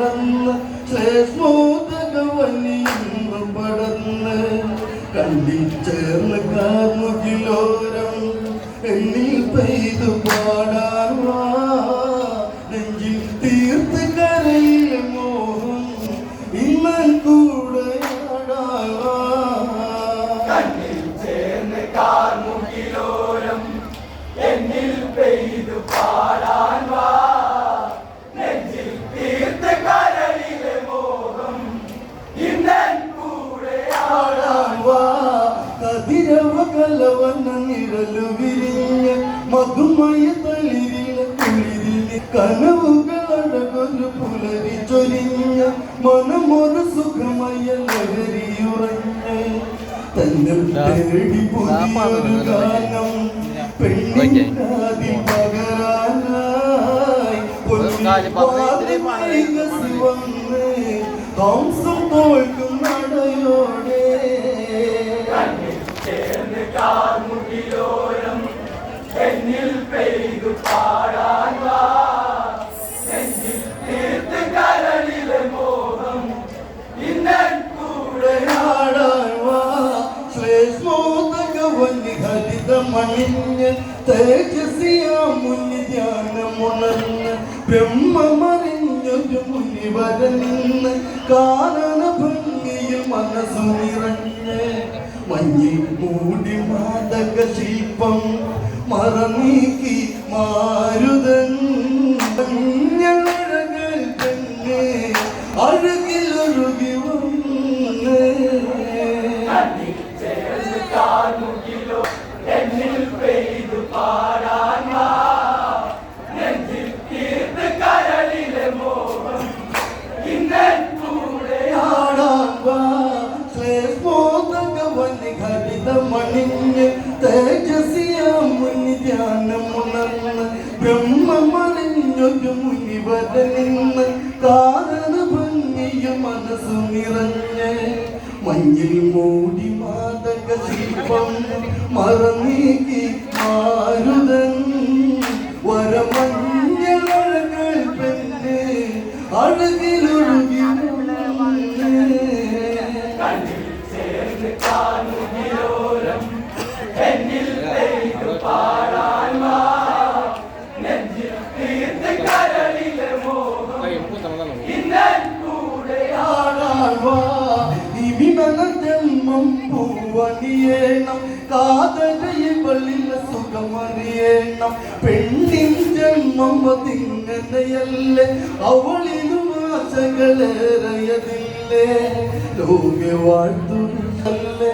ഉണർന്ന് ശ്ലേഷ്മോദകവനിയും പടന്ന് കണ്ടിൽ ചേർന്ന് പുലരി ചൊരിഞ്ഞ മനമൊരു സുഖമയ ലഹരിയുറഞ്ഞ് തന്നെ തേടി പുതിയൊരു ഹരിതമണിഞ്ഞ് തേജസിയാ മുനി ധ്യാനമുണർന്ന് ബ്രഹ്മമറിഞ്ഞൊരു മുനി വരനിന്ന് കാരണ ഭംഗിയിൽ മനസ്സു നിറഞ്ഞ് മഞ്ഞിൽ മൂടി മാതക ശില്പം മറനീക്കി മാരുതൻ. മുനി ധ്യാനമുണർന്ന് ബ്രഹ്മമറിഞ്ഞൊരു മുനി വരനിന്ന് കാരണ ഭംഗിയ മനസ്സു നിറഞ്ഞ് മഞ്ഞിൽ മൂടി മാതക ശില്പം മറന്നീക്കി മാരുതൻ പൂവണിയേണം കാതരയിവളിലെ സുഖമറിയേണം പെണ്ണിൻ ജന്മം അതിങ്ങനെയല്ലേ അവളിലും ആശകളേറയതില്ലേ ലോക വാഴ്ത്തുന്നല്ലേ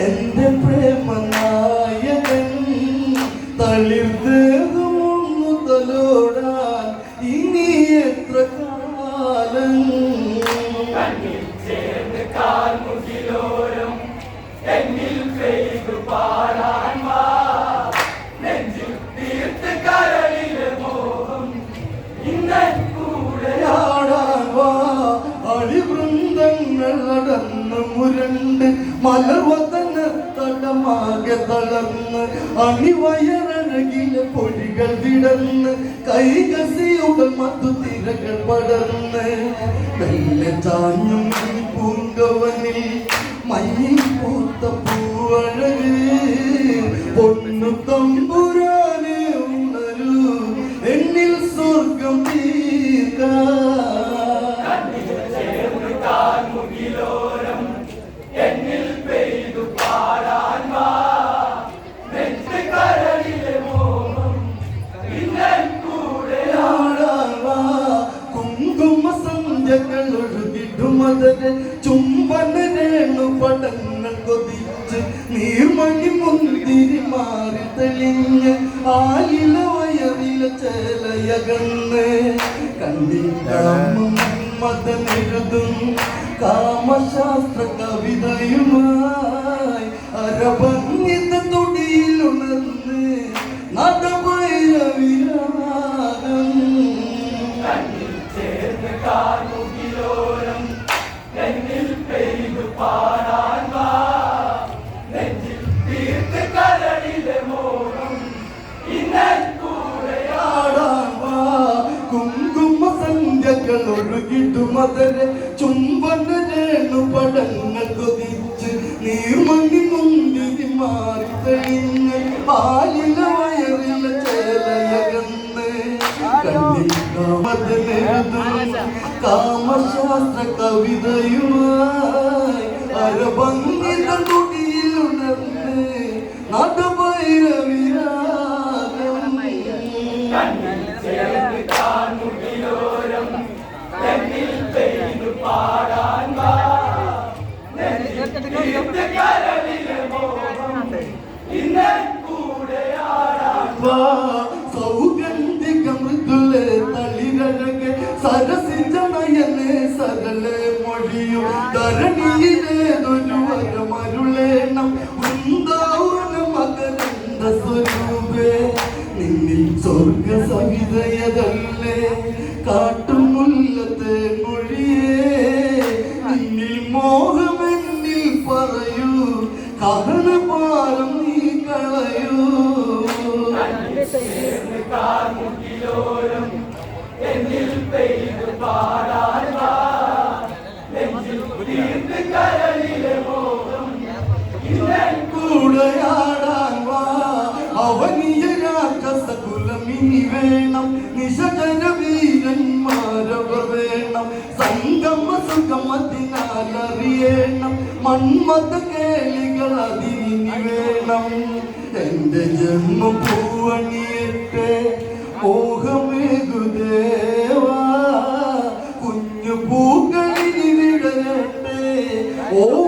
എന്റെ പ്രേമനായകൻ തളിർത്തേതുമൊന്നു മലർവതന തലമാകെ തളർന്ന് അണിവയറഴകിലെ പൊടികൾ വിടർന്ന് കൈകസിയുടെ മധുതിരകൾ പടർന്ന്. മെല്ലെ ചാഞ്ഞും ഈ ഒഴുകിടുമതരെ ചുംബന രേണു പടങ്ങൾ കൊതിച്ച് നീർമണി മുന്തിരി മാറി തെളിഞ്ഞ് ആയില വയറില ചേലയകന്ന് കണ്ടിട്ടമ്മ മതമെഴുതും കാമശാസ്ത്ര കവിതയുമായി. അരഭംഗിത തൊടിയിലുണർന്ന് നടഭൈരവിരാഗം കാമശാസ്ത്ര കവിതയുമായി സ്വർഗ സവിതയതല്ലേ കാട്ടുമുല്ലത്തെ മൊഴിയേ. നിന്നിൽ മോഹമെന്നിൽ പറയൂ. കഹനപാലം നീ കളയൂ. തെന്നിൽ പെയ്തു പാടാൻ വേണം. നിശജന വീരന്മാരവർ വേണം സംഗമ സുഖമതിനാൽ മന്മത കേളികൾ അതിനി വേണം എന്റെ ജന്മം പൂവണിയട്ടെ മോഹമേകുദേവാ കുഞ്ഞു പൂക്കളിനി വിടരട്ടെ. ഓമനിച്ചു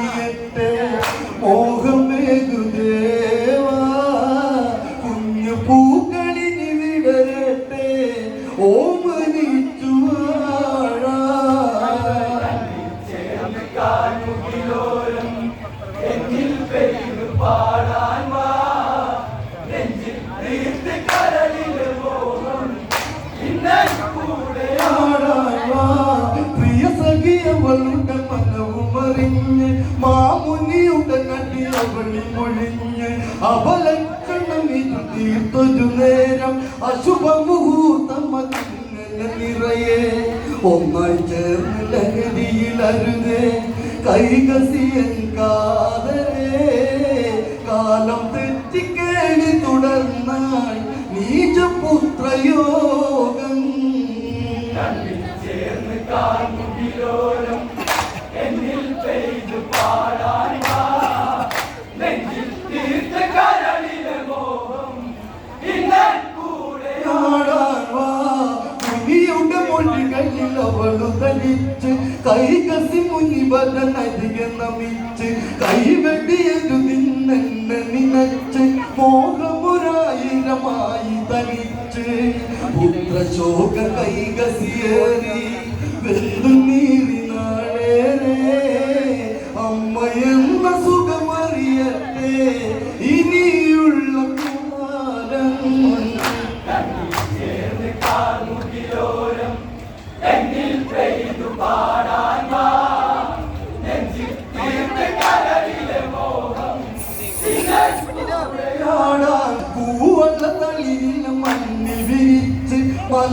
ചേർന്ന് ലഹരിയിലരുതേ കൈകസിയൻ കാതരേ കാലം ധരിച്ച് കൈകസി മുനിവരനരികെ നമിച്ച് കൈവെടിയരു നിന്നെന്നെ നിനച്ച് മോഹമുരായിരമായി തനിച്ച്. പുത്രശോക കൈകസിയേറി നീറി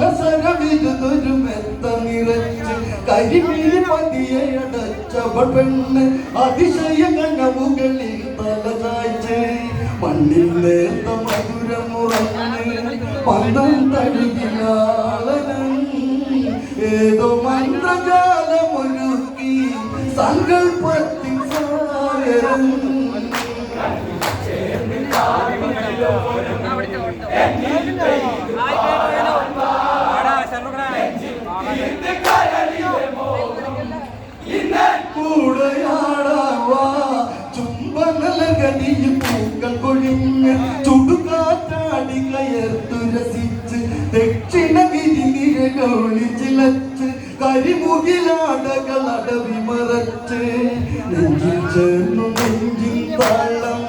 മലസരവിരുതൊരു മെത്ത നിറച്ച് കരിമിഴി പതിയെ അടച്ചവൾ പെണ്ണ് അതിശയ കനവുകളിൽ തല ചായ്ച്ച് മണ്ണിൽ നേർത്ത മധുരമുറന്ന് പന്തം നിരകളി ചിലച്ച് കരിമുകിലാടകൾ അടവി മറച്ച് നെഞ്ചിൽ ചേർന്നു നെഞ്ചിൽ താളം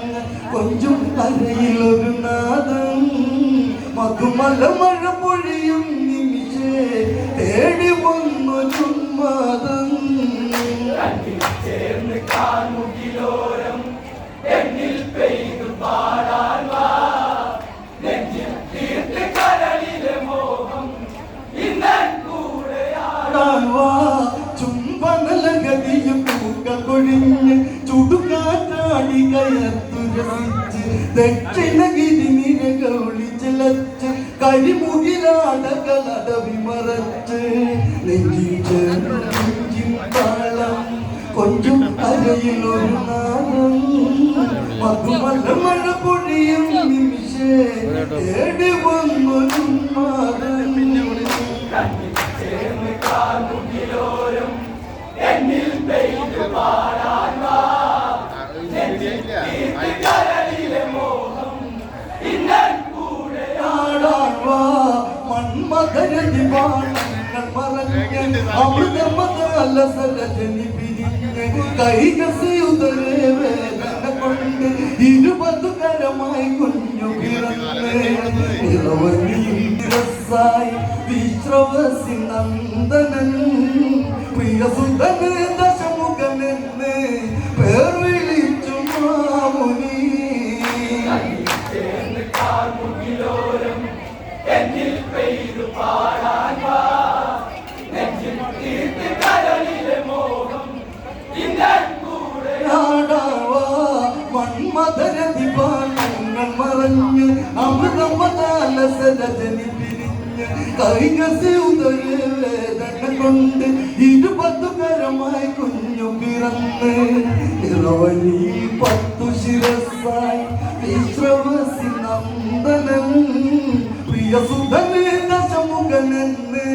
കൊഞ്ചും കരയിലൊരു നാദം. മധുമല മഴ പൊഴിയും നിമിഷേ തേടി വന്നു ചുമ്മാതം. ചേർന്ന് കാൺമുകിലോരം ദക്ഷിണഗിരി നിരകളി ചിലച്ച് കരിമുകിലാടകളടവി മറച്ച് നെഞ്ചിൽ ചേർന്ന് താളം കൊഞ്ചും കരയിലൊരു നാളം മധുമല മഴ പൊഴിയും നിമിഷേ തേടി വന്നൊരു കാൺമുകിലോരം എന്നിൽ പെയ്തു പാടാൻ വാ കരളിലെ മോഹം ഇന്നൻ കൂടെയാണ് നിറവനിരസായി വിശ്രവസി നന്ദനൻ പ്രിയസുതന് കൈകസി ഉദയ വേദന ഇരുപത്തു കരമായി കുഞ്ഞു പിറന്ന് ഇറവനി പത്തു ശിരസായി വിശ്രവസി നന്ദനൻ പ്രിയസുധന് ദശമുഖനെന്ന്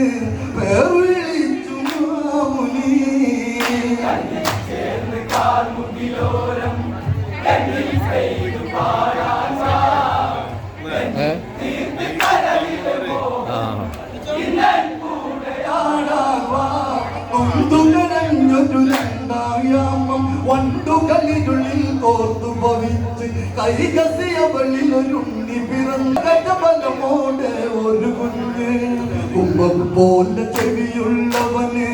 പേർ വിളിച്ചു മാമുനി ചേർന്ന് കാൺമുകിലോരം എന്നിൽ പെയ്തു പാടാൻ കോർത്തു ഭവിച്ച് കൈകസിയവളിൽ ഒരു ഉണ്ണി പിറന്നകബലമോടെ ഒരു കുഞ്ഞ്. കുംഭം പോലെ ചെവിയുള്ളവന്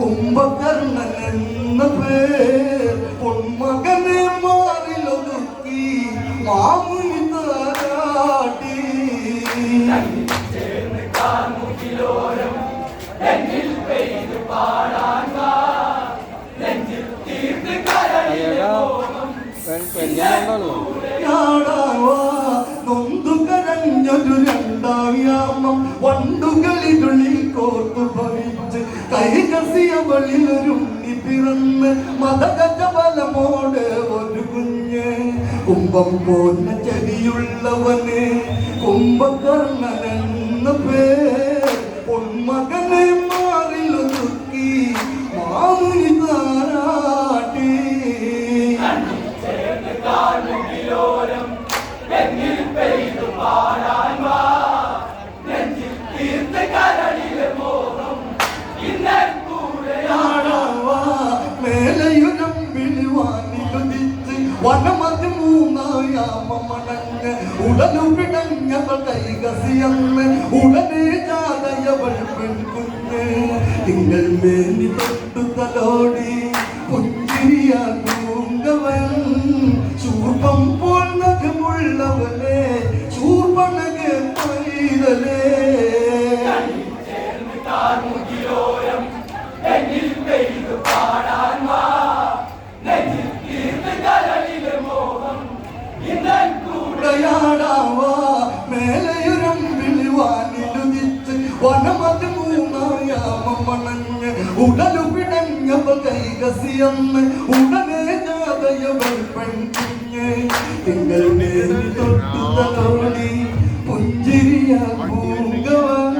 കുംഭകർണൻ എന്ന പേർ. പൊന്മകനെ കുംഭം പോന്ന ചെടിയുള്ളവന് കുംഭകർണനെന്ന പേർ. പൊന്മകനെ ഉടലു പിടഞ്ഞവൾ കൈകസിയമ്മ ഉടനെ ജാതയവൾ പെൺകുഞ്ഞ്. തിങ്കൾ മേനി തൊട്ടു തലോടി വനമതി മൂന്നായാമണഞ്ഞ് ഉടലു പിണഞ്ഞവ കൈകസിയന്ന് ഉടനെ ജാതയവൾ പെൺകുഞ്ഞ്. തിങ്കൾ മേലി തൊട്ടു തലോടി പുഞ്ചിരിയ പൂങ്കവൻ.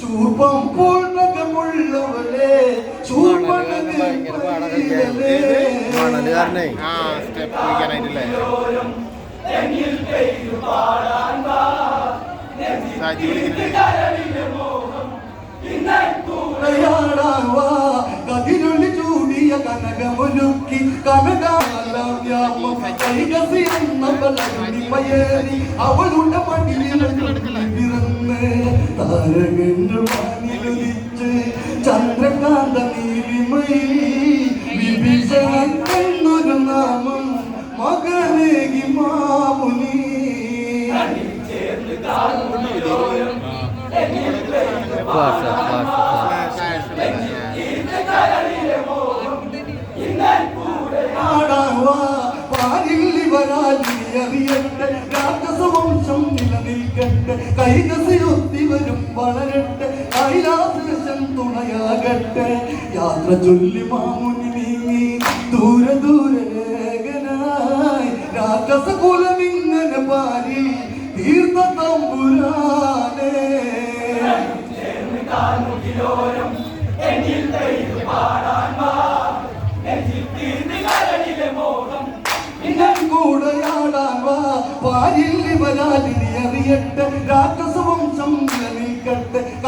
ചൂർപ്പം പൂർണകമുള്ളവരെ. മണലുകാരനെ ആ സ്റ്റെപ്പ് വയ്ക്കാനായിട്ടില്ലേ എന്നിൽ പെയ്തു കൂടയാടാവാ കതിരുള്ളി ചൂടിയ കനകമൊരുക്കി കനകാലി അവളുടെ പണിയിൽ പിറന്ന് താരകങ്ങൾ വാനിലൊലിച്ച് ചന്ദ്രകാന്ത നീലിമയിൽ വിഭീഷണൻ എന്നൊരു നാമം മകനേകി മാമുനി. ചേർന്ന് കാർമുനിയോരം പാരില്ലി വരാലിയറിയട്ടെ രാജസവംശം നിലനിൽക്കട്ടെ കൈകസയൊത്തി വരും വളരട്ടെ കൈലാസേശം തുണയാകട്ടെ യാത്ര ചൊല്ലി മാമുനി നീങ്ങി ദൂരെ ദൂരെ ഏകനായി രാക്ഷസ കുലമിങ്ങനെ പാരി തീർത്ഥ തമ്പുരാനേ കാൽമുകിലോരം എന്നിൽ പെയ്തു പാടാൻ വാ. നെഞ്ചിൽ തീർന്ന് മോഹം ഇന്നൻ കൂടെയാടാൻ വാ. പാരില്ലി വരാലിനി അറിയട്ടെ. രാക്ഷസവംശം നിലനിൽക്കട്ടെ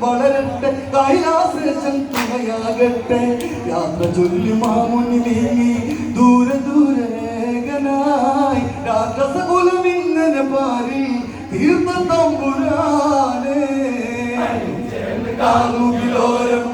വളരട്ടെ. കൈലാസേശൻ തുണയാകട്ടെ. യാത്ര ചൊല്ലി മാമുനി നീങ്ങി ദൂരെ ദൂരെ ഏകനായി. രാക്ഷസകുലം ഇങ്ങനെ പാരി തീർത്ഥ തമ്പുരാനേ. കാമുകിലോരം